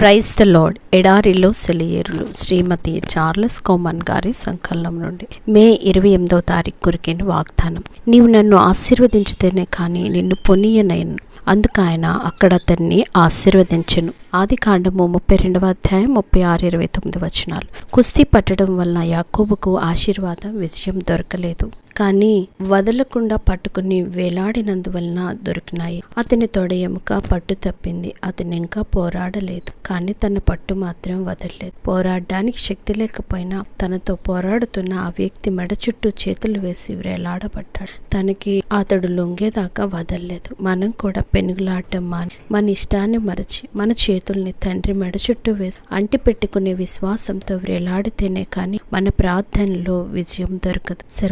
Price the lord. ఎడారిలో సెలియేరులు శ్రీమతి Charles common గారి సంకలనం నుండి మే ఇరవై ఎనిమిదో తారీఖు కొరికైన వాగ్దానం. నీవు నన్ను ఆశీర్వదించితేనే కానీ నిన్ను పొనియనైను. అందుకు ఆయన అక్కడ అతన్ని ఆశీర్వదించెను. ఆది కాండము ముప్పై రెండవ అధ్యాయం ముప్పై ఆరు ఇరవై తొమ్మిది వచనాలు. కుస్తీ పట్టడం వల్ల యాకోబుకు ఆశీర్వాదం విజయం దొరకలేదు. కానీ వదలకుండా పట్టుకుని వేలాడినందువలన దొరికినాయి. అతని తొడ ఎముక పట్టు తప్పింది. అతను ఇంకా పోరాడలేదు. కానీ తన పట్టు మాత్రం వదలలేదు. పోరాడడానికి శక్తి లేకపోయినా తనతో పోరాడుతున్న ఆ వ్యక్తి మెడ చుట్టూ చేతులు వేసి వేలాడబడ్డాడు. తనకి అతడు లొంగేదాకా వదలలేదు. మనం కూడా పెనుగులాడటం మాని. మన ఇష్టాన్ని మరచి మన చేతుల్ని తండ్రి మెడ చుట్టూ వేసి అంటి పెట్టుకునే విశ్వాసంతో వేలాడితేనే కానీ మన ప్రార్థనలో విజయం దొరకదు.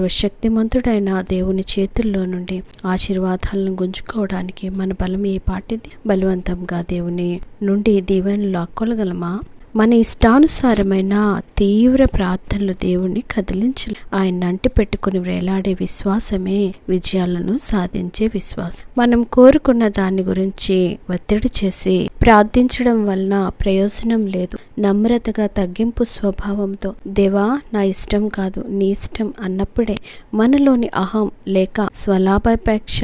సర్వశక్తిమంతుడైన దేవుని చేతుల్లో నుండి ఆశీర్వాదాలను గుంజుకోవడానికి మన బలం ఏ పాటిది? బలవంతంగా దేవుని నుండి దీవెనలు లాక్కొలగలమా? మన ఇష్టానుసారమైన తీవ్ర ప్రార్థనలు దేవుణ్ణి కదిలించి. ఆయన అంటి పెట్టుకుని వేలాడే విశ్వాసమే విజయాలను సాధించే విశ్వాసం. మనం కోరుకున్న దాని గురించి ఒత్తిడి చేసి ప్రార్థించడం వలన ప్రయోజనం లేదు. నమ్రతగా తగ్గింపు స్వభావంతో దేవా నా ఇష్టం కాదు నీ ఇష్టం అన్నప్పుడే మనలోని అహం లేక స్వలాభాపేక్ష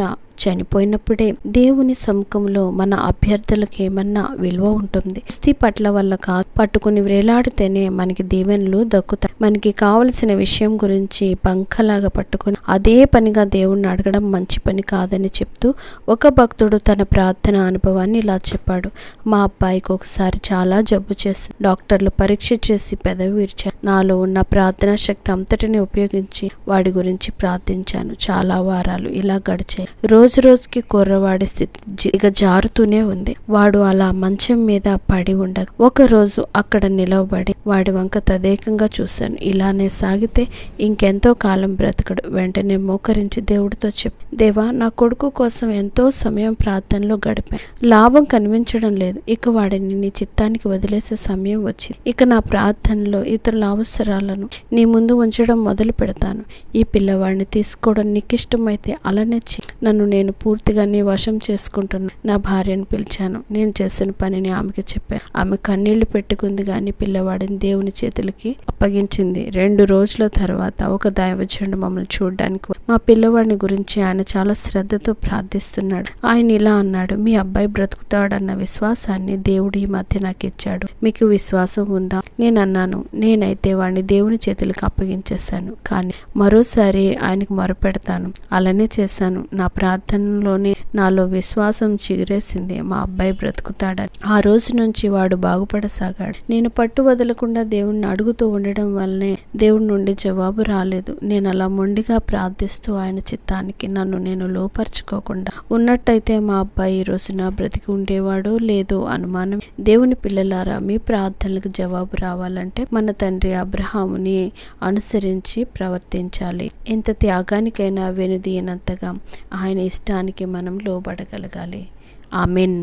చనిపోయినప్పుడే దేవుని సముఖంలో మన అభ్యర్థులకు ఏమన్నా విలువ ఉంటుంది. కుస్తీ పట్ల వల్ల కాదు. పట్టుకుని వేలాడితేనే మనకి దీవెనలు దక్కుతాయి. మనకి కావలసిన విషయం గురించి పంకలాగా పట్టుకుని అదే పనిగా దేవుణ్ణి అడగడం మంచి పని కాదని చెప్తూ ఒక భక్తుడు తన ప్రార్థన అనుభవాన్ని ఇలా చెప్పాడు. మా అబ్బాయికి ఒకసారి చాలా జబ్బు చేసి డాక్టర్లు పరీక్ష చేసి పెదవి విరిచారు. నాలో ఉన్న ప్రార్థనా శక్తి అంతటిని ఉపయోగించి వాడి గురించి ప్రార్థించాను. చాలా వారాలు ఇలా గడిచాయి. రోజు రోజుకి కుర్రవాడి స్థితి ఇక జారుతూనే ఉంది. వాడు అలా మంచం మీద పడి ఉండగా ఒకరోజు అక్కడ నిలవబడి వాడి వంక తదేకంగా చూశాను. ఇలానే సాగితే ఇంకెంతో కాలం బ్రతకడు. వెంటనే మోకరించి దేవుడితో చెప్పి దేవా నా కొడుకు కోసం ఎంతో సమయం ప్రార్థనలో గడిపాను. లాభం కనిపించడం లేదు. ఇక వాడిని నీ చిత్తానికి వదిలేసే సమయం వచ్చింది. ఇక నా ప్రార్థనలో ఇతరుల అవసరాలను నీ ముందు ఉంచడం మొదలు పెడతాను ఈ పిల్లవాడిని తీసుకోవడం నీకు ఇష్టమైతే అలానే నన్ను నేను పూర్తిగా నీ వశం చేసుకుంటున్నా. నా భార్యను పిలిచాను. నేను చేసిన పనిని ఆమెకి చెప్పాను ఆమె కన్నీళ్ళు పెట్టుకుంది కానీ పిల్లవాడిని దేవుని చేతులకి అప్పగించింది. రెండు రోజుల తర్వాత ఒక దైవజనుడు మమ్మల్ని చూడడానికి మా పిల్లవాడిని గురించి ఆయన చాలా శ్రద్ధతో ప్రార్థిస్తున్నాడు. ఆయన ఇలా అన్నాడు మీ అబ్బాయి బ్రతుకుతాడన్న విశ్వాసాన్ని దేవుడు ఈ మధ్య నాకు ఇచ్చాడు. మీకు విశ్వాసం ఉందా? నేను అన్నాను నేనైతే వాడిని దేవుని చేతులకు అప్పగించేశాను. కానీ మరోసారి ఆయనకు మొరపెడతాను. అలానే చేశాను. నా ప్రార్థన ప్రార్థనలోనే నాలో విశ్వాసం చిగురేసింది. మా అబ్బాయి బ్రతుకుతాడని. ఆ రోజు నుంచి వాడు బాగుపడసాగాడు. నేను పట్టు వదలకుండా దేవుణ్ణి అడుగుతూ ఉండడం వల్లనే దేవుడి నుండి జవాబు రాలేదు. నేను అలా మొండిగా ప్రార్థిస్తూ ఆయన చిత్తానికి నన్ను నేను లోపరుచుకోకుండా ఉన్నట్టయితే మా అబ్బాయి ఈ రోజున బ్రతికి ఉండేవాడు లేదో అనుమానం. దేవుని పిల్లలారా మీ ప్రార్థనలకు జవాబు రావాలంటే మన తండ్రి అబ్రహాముని అనుసరించి ప్రవర్తించాలి. ఎంత త్యాగానికైనా వెనుదీయనంతగా ఆయన ఇష్ట ఇష్టానికి మనం లోబడగలగాలి. ఆమెన్.